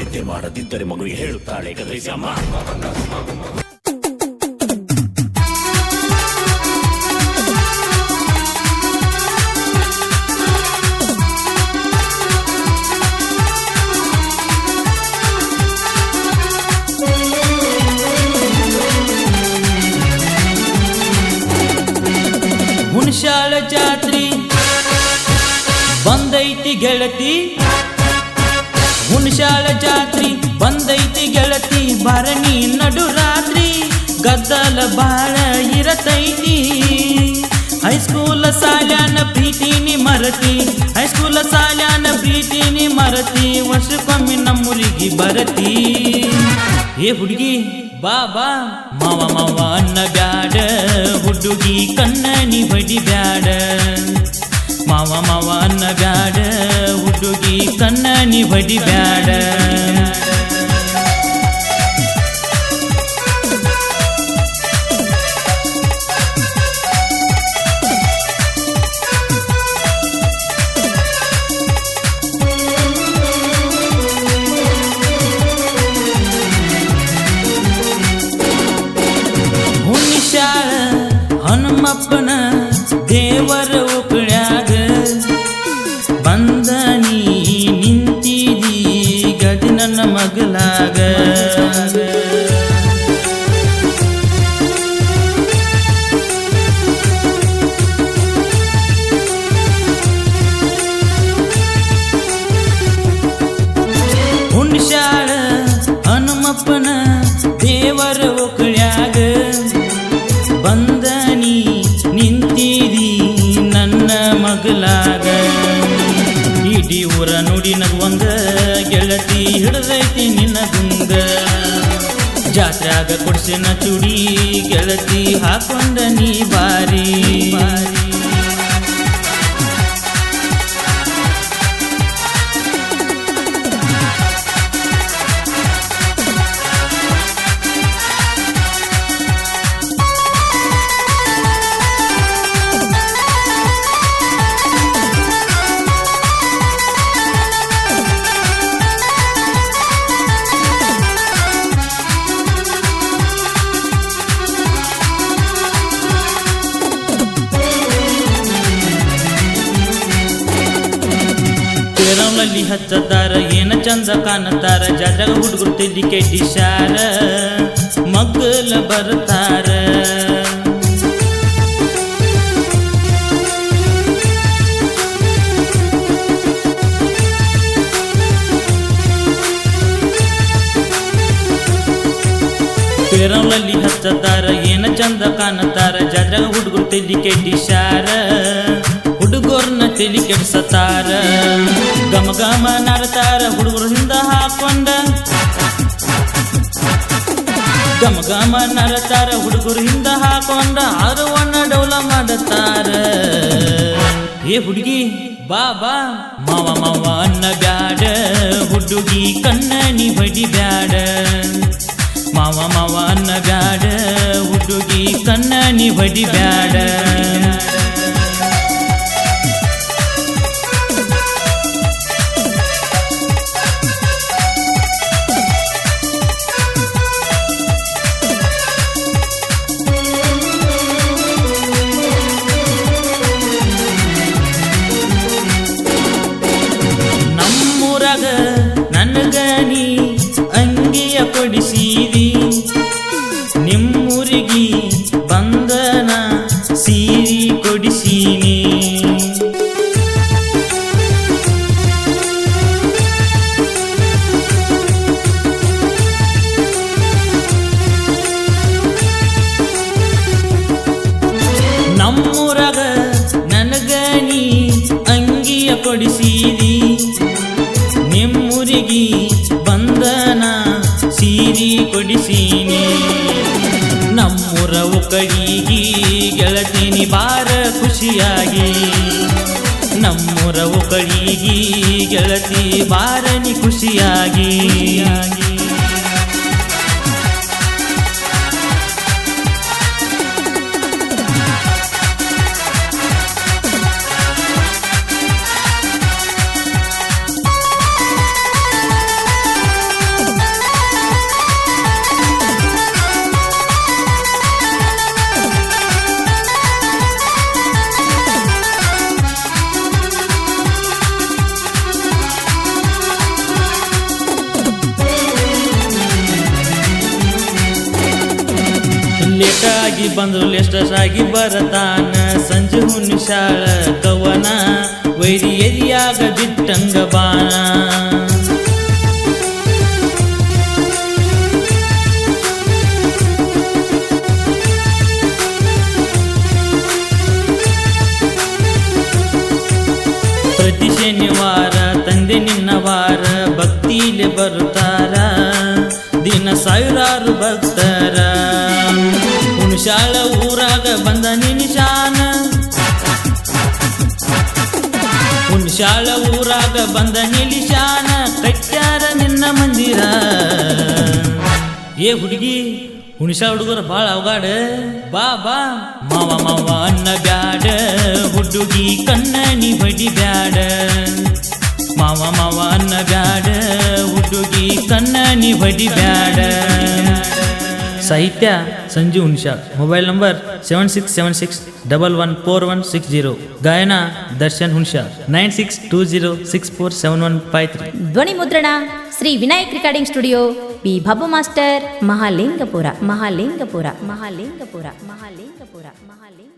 ನಿದ್ದೆ ಮಾಡದಿದ್ದರೆ ಮಗುವಿಗೆ ಹೇಳುತ್ತಾಳೆ ಕದರಿಸಿ ಅಮ್ಮ ಹುಣಸಾಳ ಜಾತ್ರಿ ಬಂದೈತಿ ಗೆಳತಿ. ಹುಣಸಾಳ ಜಾತ್ರಿ, ಬಂದೈತಿ ಗೆಳತಿ, ಭರಣಿ ನಡು ರಾತ್ರಿ, ಗದ್ದಲ ಬಾಳ ಇರತೈತಿ. ಹೈಸ್ಕೂಲ ಸಾಲ್ಯಾನ ಪ್ರೀತಿನಿ ಮರತಿ ಹೈಸ್ಕೂಲ ಸಾಲ್ಯಾನ ಪ್ರೀತಿನಿ ಮರತಿ, ವರ್ಷಕ್ಕೊಮ್ಮೆ ನಮ್ಮೂರಿಗೆ ಬರತಿ. ಏ ಹುಡುಗಿ, ಬಾ ಬಾ. ಮಾವ ಮಾವ ಅನ್ನ ಬ್ಯಾಡ, ಹುಡುಗಿ ಕಣ್ಣನಿ ಬಡಿ ಬ್ಯಾಡ. ಮಾವ ಮಾವ ಅನ್ನ ಬ್ಯಾಡ ಹುಡುಗಿ ಕಣ್ಣನಿ ಬಡಿ ಬ್ಯಾಡ ಹನುಮಪ್ಪನ ದೇವರ ಉಕಳ್ಯಾಗ ಬಂದ ನೀ ನಿಂತಿದಿ ನನ್ನ ಮಗಲಾಗ ಇಡೀ ಊರ ನುಡಿ ನಗುವಂಗ ಗೆಳತಿ ಹಿಡ್ದೈತಿ ನಿನ್ನ ಗುಂಗ ಜಾತ್ರಾಗ ಕೊಡ್ಸಿನ ಚುಡಿ ಗೆಳತಿ ಹಾಕೊಂಡ ನೀ ಬಾರಿ ಬಾರಿ. ತೇರವಲ್ಲಿ ಹಚ್ಚತಾರ, ಏನ ಚಂದ ಕಾಣತಾರ ಜಾತ್ರೆಗ ಹುಡುಗರು ತಿದ್ದಿ ಕೆಟ್ಟಿಶಾರ ಮಗ್ಗಲ ಬರ್ತಾರ. ತೇರವಲ್ಲಿ ಹಚ್ಚತಾರ, ಏನ ಚಂದ ಕಾಣತಾರ ಜಾತ್ರೆಗ ಹುಡುಗರು ತಿದ್ದಿ ಹುಡುಗರ್ನ ತಲಿ ಕೆಡ್ಸತಾರ. ಗಮ ಗಮ ನರತಾರ ಹುಡುಗರು ಹಿಂದ ಹಾಕೊಂಡ. ಗಮ ಗಮ ನರತಾರ ಹುಡುಗರು ಹಿಂದ ಹಾಕೊಂಡ. ಆರವನ್ನ ಡೌಲ ಮಾಡತಾರ. ಏ ಹುಡುಗಿ, ಬಾ ಬಾ. ಮಾವ ಮಾವ ಅನ್ನ ಬ್ಯಾಡ. ಹುಡುಗಿ ಕಣ್ಣ ನೀ ಬಡಿ ಬ್ಯಾಡ. ಮಾವ ಮಾವ ಅನ್ನ ಬ್ಯಾಡ. ಹುಡುಗಿ ಕಣ್ಣ ನೀ ಬಡಿ ಬ್ಯಾಡ. ನಮ್ಮೂರಾಗ ನನಗ ನೀ ಅಂಗಿಯ ಕೊಡಿಸಿದಿ. ನಿಮ್ಮೂರಿಗೆ ಬಂದನ ಸೀರಿ ಕೊಡಿಸೀನಿ. ನಮ್ಮೂರ ಕಡಿಗಿ ಗೆಳತೀನಿ ಬಾರ ಖುಷಿಯಾಗಿ. ನಮ್ಮೂರ ಕಡಿಗಿ ಗೆಳತಿ ಬಾರನಿ ಖುಷಿಯಾಗಿ. ಲೇಟಾಗಿ ಬಂದ್ರು ಎಷ್ಟಾಗಿ ಬರತಾನ? ಸಂಜೆ ಹುಣ್ಣಿಶಾಳ ಕವನ, ವೈರಿ ಎದಿಯಾಗ ಬಿಟ್ಟಂಗ ಬಾಣ. ಪ್ರತಿ ಶನಿವಾರ ತಂದೆ ನಿನ್ನ ವಾರ, ಭಕ್ತಿಲೆ ಬರುತ್ತಾರ. ದಿನ ಸಾವಿರಾರು ಭಕ್ತರ ಹುಣಸಾಳ ಊರಾಗ ಬಂದ ನಿನಿಶಾನ ಹುಣಸಾಳ ಊರಾಗ ಬಂದ ನಿಲಿಶಾನ ಕಟ್ಟ್ಯಾರ ನಿನ್ನ ಮಂದಿರ. ಏ ಹುಡುಗಿ, ಹುಣಸ ಹುಡುಗರ ಬಾಳ ಅವಗಾಡ. ಬಾ ಬಾ. ಮಾವ ಮಾವ ಅನ್ನ ಬ್ಯಾಡ, ಹುಡುಗಿ ಕಣ್ಣ ನೀ ಬಡಿ ಬ್ಯಾಡ. ಮಾವ ಮಾವ ಅನ್ನ ಬ್ಯಾಡ, ಹುಡುಗಿ ಕಣ್ಣ ನೀ ಬಡಿ ಬ್ಯಾಡ. ಸಾಹಿತ್ಯ Sanju ఉన్షా. Mobile number seven six seven six double one four one six zero. గాయన Darshan హున్షా nine six two zero six four seven one five three. ధ్వని ముద్రణ Shri Vinayak recording studio P Bhabbu master Mahalingapura. Mahalingapura. Mahalingapura. Mahalingapura. Mahalinga